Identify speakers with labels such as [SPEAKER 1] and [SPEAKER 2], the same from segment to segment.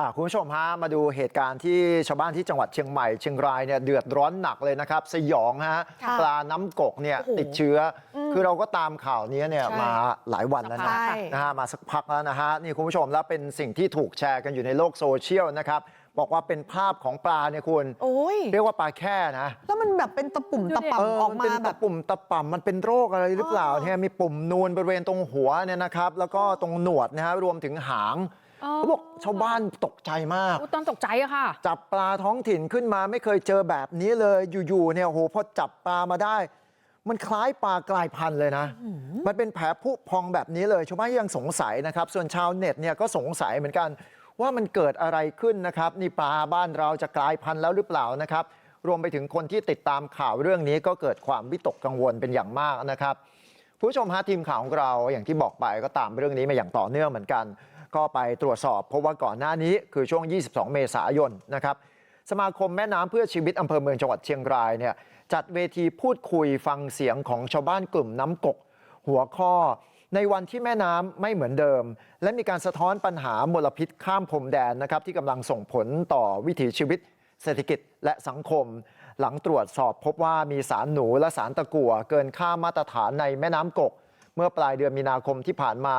[SPEAKER 1] อะคุณผู้ชมฮะมาดูเหตุการณ์ที่ชาวบ้านที่จังหวัดเชียงใหม่เชียงรายเนี่ยเดือดร้อนหนักเลยนะครับสยองฮะ
[SPEAKER 2] ค่ะ
[SPEAKER 1] ปลาน้ำกกเนี่ย
[SPEAKER 2] โอ้โห
[SPEAKER 1] ติดเชื้ออ
[SPEAKER 2] ม
[SPEAKER 1] คือเราก็ตามข่าวนี้เนี่ย
[SPEAKER 2] ใช่
[SPEAKER 1] มาหลายวันแล้ว
[SPEAKER 2] สั
[SPEAKER 1] นะ
[SPEAKER 2] กพัก
[SPEAKER 1] นะฮะมาสักพักแล้วนะฮะนี่คุณผู้ชมแล้วเป็นสิ่งที่ถูกแชร์กันอยู่ในโลกโซเชียลนะครับบอกว่าเป็นภาพของปลาเนี่ยคุณ
[SPEAKER 2] โอ้ย
[SPEAKER 1] เรียกว่าปลาแค่นะ
[SPEAKER 2] แล้วมันแบบเป็นตะปุ่มตะ
[SPEAKER 1] เอ
[SPEAKER 2] ป่ำ
[SPEAKER 1] อ
[SPEAKER 2] ออก
[SPEAKER 1] มัน
[SPEAKER 2] มา
[SPEAKER 1] เป็น
[SPEAKER 2] แบ
[SPEAKER 1] ตะ
[SPEAKER 2] บ
[SPEAKER 1] ปุ่มตะป่ำมันเป็นโรคอะไรหรือเปล่า
[SPEAKER 2] อ๋อ
[SPEAKER 1] เนี่ยมีปุ่มนูนบริเวณตรงหัวเนี่ยนะครับ แล้วก็ตรงหนวดนะฮะรวมถึงหาง
[SPEAKER 3] อ๋อ
[SPEAKER 1] เขาบอกชาวบ้านตกใจมาก
[SPEAKER 3] อุ๊ยตอนตกใจอะค่ะ
[SPEAKER 1] จับปลาท้องถิ่นขึ้นมาไม่เคยเจอแบบนี้เลยอยู่ๆเนี่ยโอ้โหพอจับปลามาได้ มันคล้ายปลากลายพันธุ์เลยนะ มันเป็นแผลผุพองแบบนี้เลยชาวบ้านยังสงสัยนะครับ ส่วนชาวเน็ตเนี่ยก็สงสัยเหมือนกันว่ามันเกิดอะไรขึ้นนะครับนี่ปลาบ้านเราจะกลายพันธุ์แล้วหรือเปล่านะครับ รวมไปถึงคนที่ติดตามข่าวเรื่องนี้ก็เกิดความวิตกกังวลเป็นอย่างมากนะครับผู้ชมฮะทีมข่าวของเราอย่างที่บอกไปก็ตามเรื่องนี้มาอย่างต่อเนื่องเหมือนกัน ก็ไปตรวจสอบเพราะว่าก่อนหน้านี้คือช่วง 22 เมษายนนะครับสมาคมแม่น้ำเพื่อชีวิตอำเภอเมืองจังหวัดเชียงรายเนี่ยจัดเวทีพูดคุยฟังเสียงของชาวบ้านกลุ่มน้ำกก หัวข้อในวันที่แม่น้ำไม่เหมือนเดิม และมีการสะท้อนปัญหามลพิษข้ามพรมแดนนะครับที่กำลังส่งผลต่อวิถีชีวิต เศรษฐกิจและสังคม หลังตรวจสอบพบว่ามีสารหนูและสารตะกั่วเกินค่ามาตรฐานในแม่น้ำกก เมื่อปลายเดือนมีนาคมที่ผ่านมา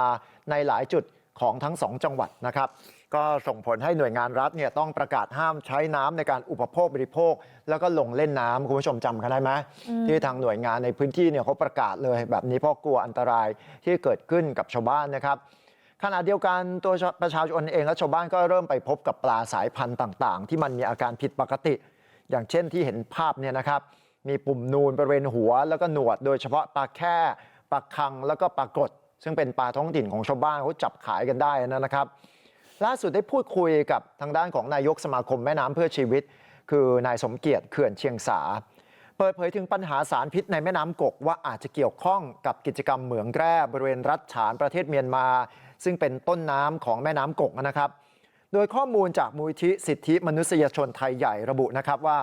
[SPEAKER 1] ในหลายจุด ของทั้งสองจังหวัดนะครับ ก็ส่งผลให้หน่วยงานรัฐเนี่ยต้องประกาศห้ามใช้น้ำในการอุปโภคบริโภค แล้วก็ลงเล่นน้ำคุณผู้ชมจำกันได้ไหมที่ทางหน่วยงานในพื้นที่เนี่ยเขาประกาศเลยแบบนี้เพราะกลัวอันตรายที่เกิดขึ้นกับชาวบ้านนะครับขณะเดียวกันตัวประชาชนเองและชาวบ้านก็เริ่มไปพบกับปลาสายพันธุ์ต่าง ๆ ที่มันมีอาการผิดปกติ อย่างเช่นที่เห็นภาพเนี่ยนะครับ มีปุ่มนูนบริเวณหัวแล้วก็หนวด โดยเฉพาะปลาแค่ปลาคังแล้วก็ปลากด ซึ่งเป็นปลาท้องถิ่นของชาวบ้านเขาจับขายกันได้นะครับ ล่าสุดได้พูดคุยกับทางด้านของนายกสมาคมแม่น้ำเพื่อชีวิต คือนายสมเกียรติเขื่อนเชียงสา เปิดเผยถึงปัญหาสารพิษในแม่น้ำกกว่าอาจจะเกี่ยวข้องกับกิจกรรมเหมืองแร่บริเวณรัฐฉานประเทศเมียนมา ซึ่งเป็นต้นน้ำของแม่น้ำกกนะครับ โดยข้อมูลจากมูลที่สิทธิมนุษยชนไทยใหญ่ระบุนะครับว่า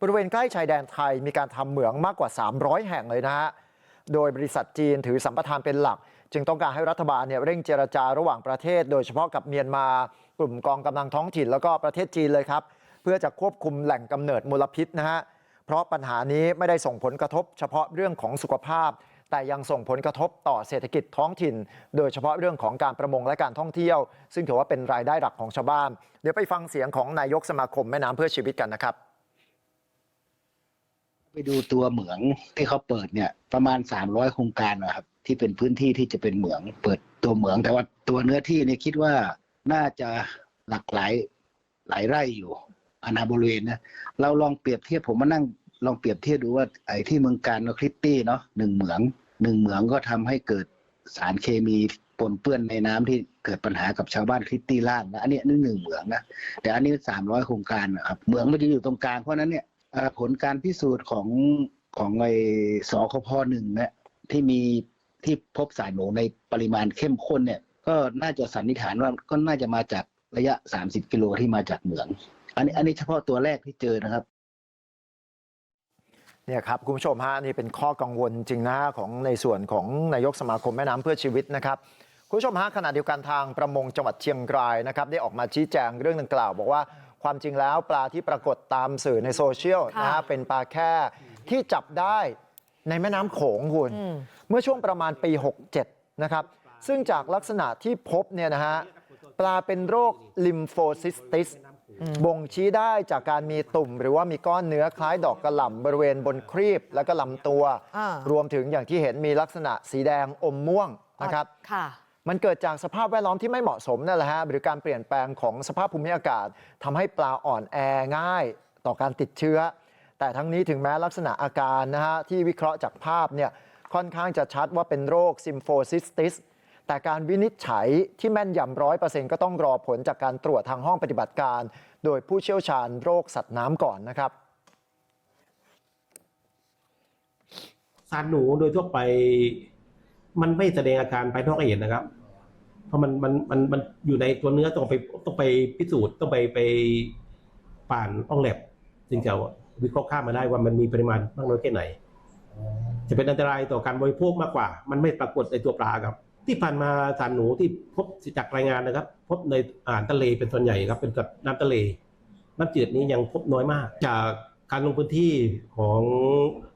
[SPEAKER 1] บริเวณใกล้ชายแดนไทยมีการทำเหมืองมากกว่า 300 แห่งเลยนะฮะ โดยบริษัทจีนถือสัมปทานเป็นหลัก จึงต้องการให้รัฐบาลเนี่ยเร่งเจรจาระหว่างประเทศ โดยเฉพาะกับเมียนมากลุ่มกองกำลังท้องถิ่นแล้วก็ประเทศจีนเลยครับเพื่อจะควบคุมแหล่งกำเนิดมลพิษนะฮะเพราะปัญหานี้ไม่ได้ส่งผลกระทบ เฉพาะเรื่องของสุขภาพ แต่ยังส่งผลกระทบต่อเศรษฐกิจท้องถิ่น โดยเฉพาะเรื่องของการประมงและการท่องเที่ยว ซึ่งถือว่าเป็นรายได้หลักของชาวบ้าน เดี๋ยวไปฟังเสียงของนายกสมาคมแม่น้ำเพื่อชีวิตกันนะครับ
[SPEAKER 4] ไปดูตัวเหมืองที่เขาเปิดเนี่ยประมาณ 300 โครงการนะครับ ที่เป็นพื้นที่ที่จะเป็นเหมือง เปิดตัวเหมือง แต่ว่าตัวเนื้อที่เนี่ยคิดว่าน่าจะหลักหลายหลายไร่อยู่อาณาบริเวณนะเราลองเปรียบเทียบผมมานั่งลองเปรียบเทียบดูว่าไอ้ที่เมืองการกับคริตตี้เนาะหนึ่งเหมืองหนึ่งเหมืองก็ทำให้เกิดสารเคมีปนเปื้อนในน้ำที่เกิดปัญหากับชาวบ้านคริตตี้ล่างนะอันนี้นี่หนึ่งเหมืองนะแต่อันนี้สามร้อยโครงการนะครับเหมืองมันจะอยู่ตรงกลางเพราะนั้นเนี่ย ผลการพิสูจน์ของของไอ้สคพหนึ่งเนี่ยที่มีที่พบสารหนูในปริมาณเข้มข้นเนี่ย ก็น่าจะสันนิษฐานว่าก็น่าจะมาจากระยะ 30 กิโลที่มาจากเหมือง อันนี้อันนี้เฉพาะตัวแรกที่เจอนะครับ
[SPEAKER 1] เนี่ยครับคุณผู้ชมฮะนี่เป็นข้อกังวลจริงนะฮะของในส่วนของนายกสมาคมแม่น้ำเพื่อชีวิตนะครับคุณผู้ชมฮะขณะเดียวกันทางประมงจังหวัดเชียงรายนะครับ ได้ออกมาชี้แจงเรื่องดังกล่าว บอกว่า ความจริงแล้วปลาที่ปรากฏตามสื่อในโซเชียลนะฮะ
[SPEAKER 2] ค่ะ
[SPEAKER 1] เป็นปลาแค่ที่จับได้ในแม่น้ำโขงคุณเมื่อช่วงประมาณปี 67 นะครับซึ่งจากลักษณะที่พบเนี่ยนะฮะปลาเป็นโรคลิมโฟซิสติสบ่งชี้ได้จากการมีตุ่ม หรือว่ามีก้อนเนื้อคล้ายดอกกระหล่ำบริเวณบนครีบและก็ลำตัว
[SPEAKER 2] อ่าร
[SPEAKER 1] วมถึงอย่างที่เห็นมีลักษณะสีแดงอมม่วงนะครับ
[SPEAKER 2] ค่ะ
[SPEAKER 1] มันเกิดจากสภาพแวดล้อมที่ไม่เหมาะสมนั่นแหละฮะหรือการเปลี่ยนแปลงของสภาพภูมิอากาศทำให้ปลาอ่อนแอง่ายต่อการติดเชื้อ แต่ทั้งนี้ถึงแม้ลักษณะอาการนะฮะที่วิเคราะห์จากภาพเนี่ยค่อนข้างจะชัดว่าเป็นโรคซิมโฟซิสติสแต่การวินิจฉัยที่แม่นยำร้อยเปอร์เซ็นต์ก็ต้องรอผลจากการตรวจทางห้องปฏิบัติการ โดยผู้เชี่ยวชาญโรคสัตว์น้ำก่อนนะครับ
[SPEAKER 5] สารหนูโดยทั่วไปมันไม่แสดงอาการภายนอกให้เห็นนะครับ ราะมันมันมันมันอยู่ในตัวเนื้อต้องไปต้องไปพิสูจน์ต้องไปไปผ่านห้องแลบจึงจะวิเคราะห์ค่ามาได้ว่ามันมีปริมาณมากน้อยแค่ไหน จะเป็นอันตรายต่อการบริโภคมากกว่า มันไม่ปรากฏในตัวปลาครับ ที่ผ่านมาสารหนูที่พบจากรายงานนะครับ พบในอ่านทะเลเป็นส่วนใหญ่ครับ เป็นกับน้ำทะเล น้ำจืดนี้ยังพบน้อยมาก จากการลงพื้นที่ของ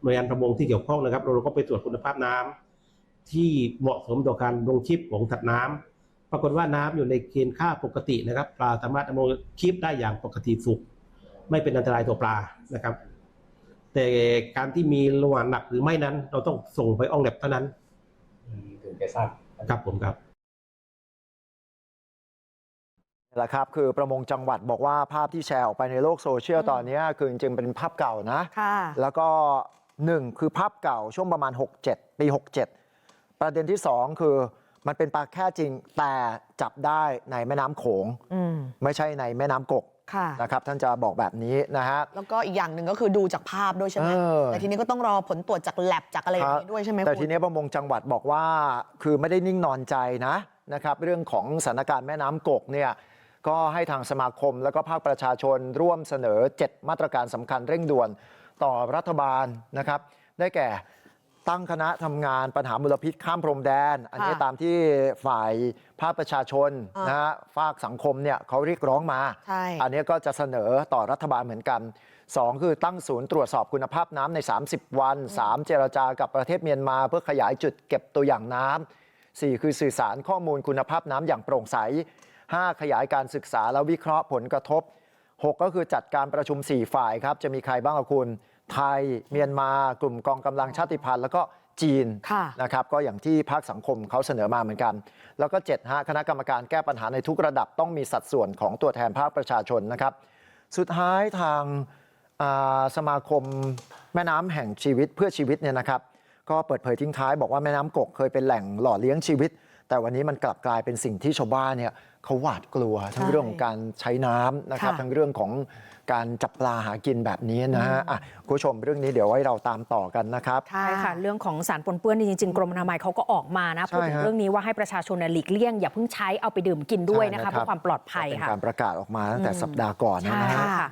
[SPEAKER 5] หน่วยงานประมงที่เกี่ยวข้องนะครับ เราก็ไปตรวจคุณภาพน้ำที่เหมาะสมต่อการลงชีพของสัตว์น้ำ ปรากฏว่าน้ำอยู่ในเกณฑ์ค่าปกตินะครับ ปลาสามารถดำรงชีพได้อย่างปกติสุข ไม่เป็นอันตรายต่อปลานะครับ แต่การที่มีระหว่างหนักหรือไม่นั้น เราต้องส่งไปอ่องแลบเท่านั้น
[SPEAKER 3] ถึงจะทราบ
[SPEAKER 5] ครับผมครับ
[SPEAKER 1] นี่แหละครับคือประมงจังหวัดบอกว่าภาพที่แชร์ออกไปในโลกโซเชียลตอนนี้คือจริงๆเป็นภาพเก่านะ
[SPEAKER 2] ค่ะ
[SPEAKER 1] แล้วก็1คือภาพเก่าช่วงประมาณ 67 ปี 67 ประเด็นที่2คือ มันเป็นปลาแค่จริงแต่จับได้ในแม่น้ำโขง
[SPEAKER 2] อืม
[SPEAKER 1] ไม่ใช่ในแม่น้ำกก
[SPEAKER 2] ค่ะ
[SPEAKER 1] นะครับท่านจะบอกแบบนี้นะฮะ
[SPEAKER 2] แล้วก็อีกอย่างหนึ่งก็คือดูจากภาพด้วยใช่ไหม
[SPEAKER 1] เออ
[SPEAKER 2] แต่ทีนี้ก็ต้องรอผลตรวจจากแลบจากอะไรอย่างนี้ด้วยใช่ไหม
[SPEAKER 1] แต่
[SPEAKER 2] คุ
[SPEAKER 1] ที
[SPEAKER 2] ณ
[SPEAKER 1] นี้ประมงจังหวัดบอกว่าคือไม่ได้นิ่งนอนใจนะนะครับเรื่องของสถานการณ์แม่น้ำกกเนี่ยก็ให้ทางสมาคมแล้วก็ภาคประชาชนร่วมเสนอ 7 มาตรการสำคัญเร่งด่วนต่อรัฐบาลนะครับได้แก่ ตั้งคณะทำงานปัญหามลพิษข้ามพรมแดนอันนี้
[SPEAKER 2] ค่ะ
[SPEAKER 1] ตามที่ฝ่ายภาคประชาชน
[SPEAKER 2] อ่าน
[SPEAKER 1] นะฮะภาคสังคมเนี่ยเขาเรียกร้องมา
[SPEAKER 2] ใช่
[SPEAKER 1] อันนี้ก็จะเสนอต่อรัฐบาลเหมือนกัน2คือตั้งศูนย์ตรวจสอบคุณภาพน้ำใน 30 วัน 3 เจรจากับประเทศเมียนมาเพื่อขยายจุดเก็บตัวอย่างน้ำ4คือสื่อสารข้อมูลคุณภาพน้ำอย่างโปร่งใส 5 ขยายการศึกษาและวิเคราะห์ผลกระทบ 6 ก็คือจัดการประชุม 4 ฝ่ายครับ จะมีใครบ้างครับคุณ ไทยเมียนมากลุ่มกองกำลังชาติพันธุ์แล้วก็จีน
[SPEAKER 2] ค่ะ
[SPEAKER 1] นะครับก็อย่างที่ภาคสังคมเขาเสนอมาเหมือนกัน แล้วก็7ฮะคณะกรรมการแก้ปัญหาในทุกระดับต้องมีสัดส่วนของตัวแทนภาคประชาชนนะครับ สุดท้ายทางอ่าสมาคมแม่น้ำแห่งชีวิตเพื่อชีวิตเนี่ยนะครับ ก็เปิดเผยทิ้งท้ายบอกว่าแม่น้ำกกเคยเป็นแหล่งหล่อเลี้ยงชีวิต แต่วันนี้มันกลับกลายเป็นสิ่งที่ชาวบ้านเนี่ยเขาหวาดกลัวทั้ง
[SPEAKER 2] ใช่
[SPEAKER 1] เรื่องของการใช้น้ำนะครับ
[SPEAKER 2] ค่ะ
[SPEAKER 1] ทั้งเรื่องของการจับปลาหากินแบบนี้นะฮะอะคุณผู้ชมเรื่องนี้เดี๋ยวไว้เราตามต่อกันนะครับ
[SPEAKER 2] ค่ะ
[SPEAKER 6] ใช่ค่ะเรื่องของสารปนเปื้อนนี่จริงๆกรมอนามัยเขาก็ออกมานะ
[SPEAKER 1] ใช่
[SPEAKER 6] พูดถึง
[SPEAKER 1] ฮะ
[SPEAKER 6] เรื่องนี้ว่าให้ประชาชนเนี่ยหลีกเลี่ยงอย่าเพิ่งใช้เอาไปดื่มกินด้วย
[SPEAKER 1] ใช่
[SPEAKER 6] นะ
[SPEAKER 1] นะครั
[SPEAKER 6] คะ
[SPEAKER 1] บ
[SPEAKER 6] เพื่อความปลอดภัย
[SPEAKER 1] เป็น
[SPEAKER 6] ค่ะ
[SPEAKER 1] การประกาศออกมาตั้งแต่
[SPEAKER 6] อืม
[SPEAKER 1] สัปดาห์ก่อนนะ
[SPEAKER 6] ใช่
[SPEAKER 1] ฮะ
[SPEAKER 6] ค่ะ